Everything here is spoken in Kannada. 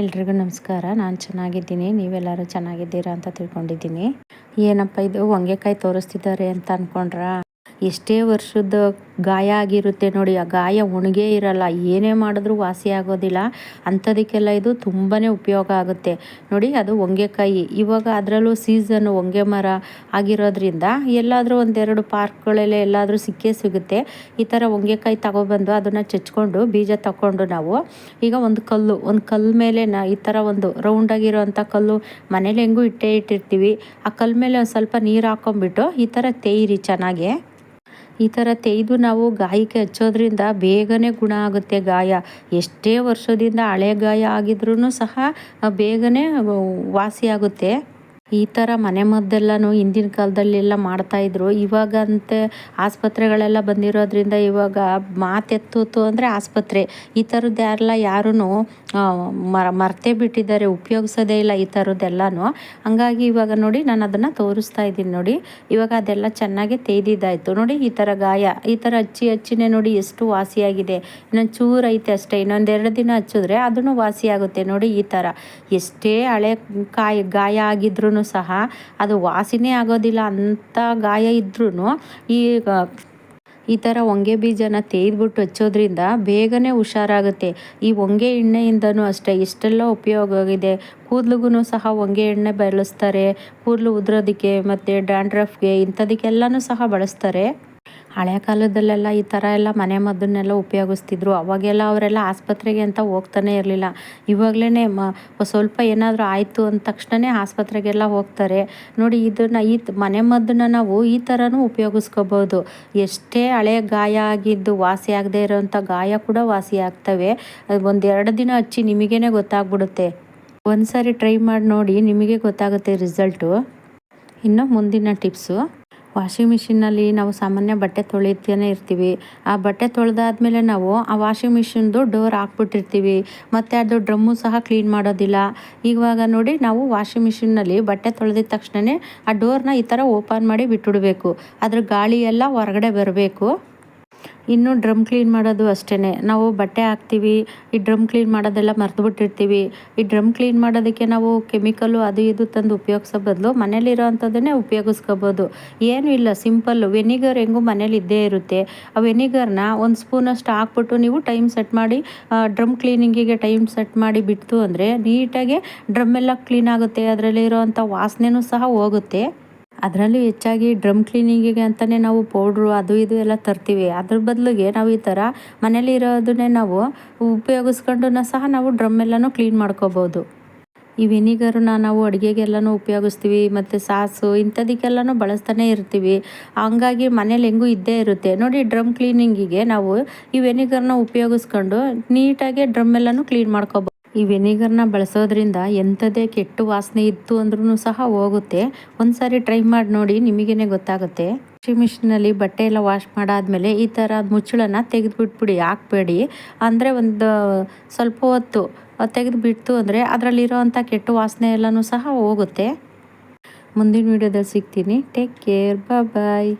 ಎಲ್ರಿಗೂ ನಮಸ್ಕಾರ. ನಾನು ಚೆನ್ನಾಗಿದ್ದೀನಿ. ನೀವೆಲ್ಲರೂ ಚೆನ್ನಾಗಿದ್ದೀರಾ ಅಂತ ತಿಳ್ಕೊಂಡಿದ್ದೀನಿ. ಏನಪ್ಪ ಇದು? ಹೊಂಗೆಕಾಯಿ ತೋರಿಸ್ತಿದ್ದಾರೆ ಅಂತ ಅಂದ್ಕೊಂಡ್ರಾ ಎಷ್ಟೇ ವರ್ಷದ ಗಾಯ ಆಗಿರುತ್ತೆ ನೋಡಿ, ಆ ಗಾಯ ಒಣಗೇ ಇರಲ್ಲ, ಏನೇ ಮಾಡಿದ್ರೂ ವಾಸಿ ಆಗೋದಿಲ್ಲ. ಅಂಥದಕ್ಕೆಲ್ಲ ಇದು ತುಂಬಾ ಉಪಯೋಗ ಆಗುತ್ತೆ. ನೋಡಿ, ಅದು ಹೊಂಗೆಕಾಯಿ. ಇವಾಗ ಅದರಲ್ಲೂ ಸೀಸನ್ ಹೊಂಗೆ ಮರ ಆಗಿರೋದ್ರಿಂದ ಎಲ್ಲಾದರೂ ಒಂದೆರಡು ಪಾರ್ಕ್ಗಳಲ್ಲಿ ಎಲ್ಲಾದರೂ ಸಿಕ್ಕೇ ಸಿಗುತ್ತೆ. ಈ ಥರ ಹೊಂಗೆಕಾಯಿ ತಗೊಬಂದು ಅದನ್ನು ಚಚ್ಕೊಂಡು, ಬೀಜ ತಗೊಂಡು ನಾವು ಈಗ ಒಂದು ಕಲ್ಲು ಒಂದು ಕಲ್ಲು ಮೇಲೆ ನಾ ಈ ಥರ ಒಂದು ರೌಂಡಾಗಿರೋವಂಥ ಕಲ್ಲು ಮನೇಲಿ ಹೆಂಗೂ ಇಟ್ಟೇ ಇಟ್ಟಿರ್ತೀವಿ. ಆ ಕಲ್ಲು ಮೇಲೆ ಒಂದು ಸ್ವಲ್ಪ ನೀರು ಹಾಕೊಂಡ್ಬಿಟ್ಟು ಈ ಥರ ತೇಯಿರಿ ಚೆನ್ನಾಗೆ. ಈ ಥರ ತೆಗೆದು ನಾವು ಗಾಯಕ್ಕೆ ಹಚ್ಚೋದ್ರಿಂದ ಬೇಗನೆ ಗುಣ ಆಗುತ್ತೆ ಗಾಯ. ಎಷ್ಟೇ ವರ್ಷದಿಂದ ಹಳೆ ಗಾಯ ಆಗಿದ್ರೂ ಸಹ ಬೇಗನೆ ವಾಸಿಯಾಗುತ್ತೆ. ಈ ಥರ ಮನೆ ಮದ್ದೆಲ್ಲನೂ ಹಿಂದಿನ ಕಾಲದಲ್ಲೆಲ್ಲ ಮಾಡ್ತಾಯಿದ್ರು ಇವಾಗಂತೆ ಆಸ್ಪತ್ರೆಗಳೆಲ್ಲ ಬಂದಿರೋದ್ರಿಂದ ಇವಾಗ ಮಾತೆತ್ತುತ್ತು ಅಂದರೆ ಆಸ್ಪತ್ರೆ. ಈ ಥರದ್ದು ಯಾರೆಲ್ಲ ಯಾರೂ ಮರ, ಮರ್ತೇ ಬಿಟ್ಟಿದ್ದಾರೆ, ಉಪಯೋಗಿಸೋದೇ ಇಲ್ಲ ಈ ಥರದ್ದೆಲ್ಲನೂ ಹಂಗಾಗಿ ಇವಾಗ ನೋಡಿ ನಾನು ಅದನ್ನು ತೋರಿಸ್ತಾ ಇದ್ದೀನಿ ನೋಡಿ. ಇವಾಗ ಅದೆಲ್ಲ ಚೆನ್ನಾಗಿ ತೇದಿದ್ದಾಯಿತು ನೋಡಿ ಈ ಥರ ಗಾಯ, ಈ ಥರ ಹಚ್ಚಿ ಹಚ್ಚಿನೇ ನೋಡಿ ಎಷ್ಟು ವಾಸಿಯಾಗಿದೆ. ಇನ್ನೊಂದು ಚೂರು ಐತೆ ಅಷ್ಟೇ ಇನ್ನೊಂದೆರಡು ದಿನ ಹಚ್ಚಿದ್ರೆ ಅದನ್ನು ವಾಸಿಯಾಗುತ್ತೆ ನೋಡಿ ಈ ಥರ ಎಷ್ಟೇ ಹಳೆ ಕಾಯಿ, ಗಾಯ ಆಗಿದ್ರೂ ಸಹ ಅದು ವಾಸಿನೇ ಆಗೋದಿಲ್ಲ ಅಂಥ ಗಾಯ ಇದ್ರೂ ಈ ಈ ಥರ ಹೊಂಗೆ ಬೀಜನ ತೆಗೆದ್ಬಿಟ್ಟು ಹಚ್ಚೋದ್ರಿಂದ ಬೇಗನೆ ಹುಷಾರಾಗುತ್ತೆ. ಈ ಹೊಂಗೆ ಎಣ್ಣೆಯಿಂದನೂ ಅಷ್ಟೇ ಇಷ್ಟೆಲ್ಲ ಉಪಯೋಗ ಆಗಿದೆ. ಕೂದಲಿಗೂ ಸಹ ಹೊಂಗೆ ಎಣ್ಣೆ ಬಳಸ್ತಾರೆ. ಕೂದಲು ಉದುರೋದಕ್ಕೆ ಮತ್ತು ಡ್ಯಾಂಡ್ರಫ್ಗೆ ಇಂಥದಕ್ಕೆಲ್ಲನೂ ಸಹ ಬಳಸ್ತಾರೆ. ಹಳೆ ಕಾಲದಲ್ಲೆಲ್ಲ ಈ ಥರ ಎಲ್ಲ ಮನೆ ಮದ್ದನ್ನೆಲ್ಲ ಉಪಯೋಗಿಸ್ತಿದ್ರು. ಅವಾಗೆಲ್ಲ ಅವರೆಲ್ಲ ಆಸ್ಪತ್ರೆಗೆ ಅಂತ ಹೋಗ್ತಾನೆ ಇರಲಿಲ್ಲ. ಇವಾಗಲೇ ಮ, ಸ್ವಲ್ಪ ಏನಾದರೂ ಆಯಿತು ಅಂದ ತಕ್ಷಣವೇ ಆಸ್ಪತ್ರೆಗೆಲ್ಲ ಹೋಗ್ತಾರೆ. ನೋಡಿ, ಇದನ್ನು ಈ ಮನೆ ಮದ್ದನ್ನ ನಾವು ಈ ಥರನೂ ಉಪಯೋಗಿಸ್ಕೋಬೋದು. ಎಷ್ಟೇ ಹಳೆ ಗಾಯ ಆಗಿದ್ದು ವಾಸಿ ಆಗದೆ ಇರೋವಂಥ ಗಾಯ ಕೂಡ ವಾಸಿ ಆಗ್ತವೆ. ಒಂದೆರಡು ದಿನ ಹಚ್ಚಿ ನಿಮಗೇ ಗೊತ್ತಾಗ್ಬಿಡುತ್ತೆ. ಒಂದು ಸಾರಿ ಟ್ರೈ ಮಾಡಿ ನೋಡಿ, ನಿಮಗೆ ಗೊತ್ತಾಗುತ್ತೆ ರಿಸಲ್ಟು. ಇನ್ನು ಮುಂದಿನ ಟಿಪ್ಸು. ವಾಷಿಂಗ್ ಮಿಷಿನ್ನಲ್ಲಿ ನಾವು ಸಾಮಾನ್ಯ ಬಟ್ಟೆ ತೊಳಿತಾನೆ ಇರ್ತೀವಿ. ಆ ಬಟ್ಟೆ ತೊಳೆದಾದ್ಮೇಲೆ ನಾವು ಆ ವಾಷಿಂಗ್ ಮಿಷಿನ್ದು ಡೋರ್ ಹಾಕ್ಬಿಟ್ಟಿರ್ತೀವಿ. ಮತ್ತು ಅದು ಡ್ರಮ್ಮು ಸಹ ಕ್ಲೀನ್ ಮಾಡೋದಿಲ್ಲ. ಇವಾಗ ನೋಡಿ ನಾವು ವಾಷಿಂಗ್ ಮಿಷಿನ್ನಲ್ಲಿ ಬಟ್ಟೆ ತೊಳೆದಿದ ತಕ್ಷಣವೇ ಆ ಡೋರ್ನ ಈ ಥರ ಓಪನ್ ಮಾಡಿ ಬಿಟ್ಟುಬಿಡಬೇಕು ಅದ್ರ ಗಾಳಿ ಎಲ್ಲ ಹೊರಗಡೆ ಬರಬೇಕು. ಇನ್ನು ಡ್ರಮ್ ಕ್ಲೀನ್ ಮಾಡೋದು ಅಷ್ಟೇ ನಾವು ಬಟ್ಟೆ ಹಾಕ್ತೀವಿ, ಈ ಡ್ರಮ್ ಕ್ಲೀನ್ ಮಾಡೋದೆಲ್ಲ ಮರೆತುಬಿಟ್ಟಿರ್ತೀವಿ. ಈ ಡ್ರಮ್ ಕ್ಲೀನ್ ಮಾಡೋದಕ್ಕೆ ನಾವು ಕೆಮಿಕಲ್ಲು ಅದು ಇದು ತಂದು ಉಪಯೋಗಿಸೋ ಬದಲು ಮನೇಲಿರೋ ಅಂಥದ್ದನ್ನೇ ಉಪಯೋಗಿಸ್ಕೋಬೋದು. ಏನೂ ಇಲ್ಲ ಸಿಂಪಲ್ಲು ವೆನಿಗರ್ ಹೆಂಗೂ ಮನೇಲಿ ಇದ್ದೇ ಇರುತ್ತೆ. ಆ ವೆನಿಗರ್ನ ಒಂದು ಸ್ಪೂನಷ್ಟು ಹಾಕ್ಬಿಟ್ಟು ನೀವು ಟೈಮ್ ಸೆಟ್ ಮಾಡಿ ಡ್ರಮ್ ಕ್ಲೀನಿಂಗಿಗೆ ಟೈಮ್ ಸೆಟ್ ಮಾಡಿ ಬಿಡ್ತು ಅಂದರೆ ನೀಟಾಗಿ ಡ್ರಮ್ ಎಲ್ಲ ಕ್ಲೀನ್ ಆಗುತ್ತೆ. ಅದರಲ್ಲಿರೋವಂಥ ವಾಸನೆನೂ ಸಹ ಹೋಗುತ್ತೆ. ಅದರಲ್ಲಿ ಹೆಚ್ಚಾಗಿ ಡ್ರಮ್ ಕ್ಲೀನಿಂಗಿಗೆ ಅಂತಲೇ ನಾವು ಪೌಡ್ರು ಅದು ಇದು ಎಲ್ಲ ತರ್ತೀವಿ. ಅದ್ರ ಬದಲಿಗೆ ನಾವು ಈ ಥರ ಮನೇಲಿ ಇರೋದನ್ನೇ ನಾವು ಉಪಯೋಗಿಸ್ಕೊಂಡು ಸಹ ನಾವು ಡ್ರಮ್ ಎಲ್ಲನೂ ಕ್ಲೀನ್ ಮಾಡ್ಕೋಬೋದು. ಈ ವಿನಿಗರ್ನ ನಾವು ಅಡುಗೆಗೆಲ್ಲನೂ ಉಪಯೋಗಿಸ್ತೀವಿ, ಮತ್ತು ಸಾಸು ಇಂಥದಕ್ಕೆಲ್ಲನೂ ಬಳಸ್ತಾನೆ ಇರ್ತೀವಿ. ಹಂಗಾಗಿ ಮನೇಲಿ ಹೆಂಗೂ ಇದ್ದೇ ಇರುತ್ತೆ. ನೋಡಿ ಡ್ರಮ್ ಕ್ಲೀನಿಂಗಿಗೆ ನಾವು ಈ ವೆನಿಗರ್ನ ಉಪಯೋಗಿಸ್ಕೊಂಡು ನೀಟಾಗಿ ಡ್ರಮ್ ಎಲ್ಲನೂ ಕ್ಲೀನ್ ಮಾಡ್ಕೋಬೋದು ಈ ವೆನಿಗರ್ನ ಬಳಸೋದ್ರಿಂದ ಎಂಥದೇ ಕೆಟ್ಟು ವಾಸನೆ ಇತ್ತು ಅಂದ್ರೂ ಸಹ ಹೋಗುತ್ತೆ. ಒಂದು ಸಾರಿ ಟ್ರೈ ಮಾಡಿ ನೋಡಿ, ನಿಮಗೇನೆ ಗೊತ್ತಾಗುತ್ತೆ. ವಾಷಿಂಗ್ ಮಿಷಿನಲ್ಲಿ ಬಟ್ಟೆ ಎಲ್ಲ ವಾಶ್ ಮಾಡಾದ್ಮೇಲೆ ಈ ಥರ ಮುಚ್ಚಳನ ತೆಗೆದುಬಿಟ್ಬಿಡಿ, ಹಾಕ್ಬೇಡಿ. ಅಂದರೆ ಒಂದು ಸ್ವಲ್ಪ ಹೊತ್ತು ತೆಗೆದು ಬಿಡ್ತು ಅಂದರೆ ಅದರಲ್ಲಿರೋವಂಥ ಕೆಟ್ಟು ವಾಸನೆ ಎಲ್ಲನೂ ಸಹ ಹೋಗುತ್ತೆ. ಮುಂದಿನ ವೀಡಿಯೋದಲ್ಲಿ ಸಿಗ್ತೀನಿ. Take care bye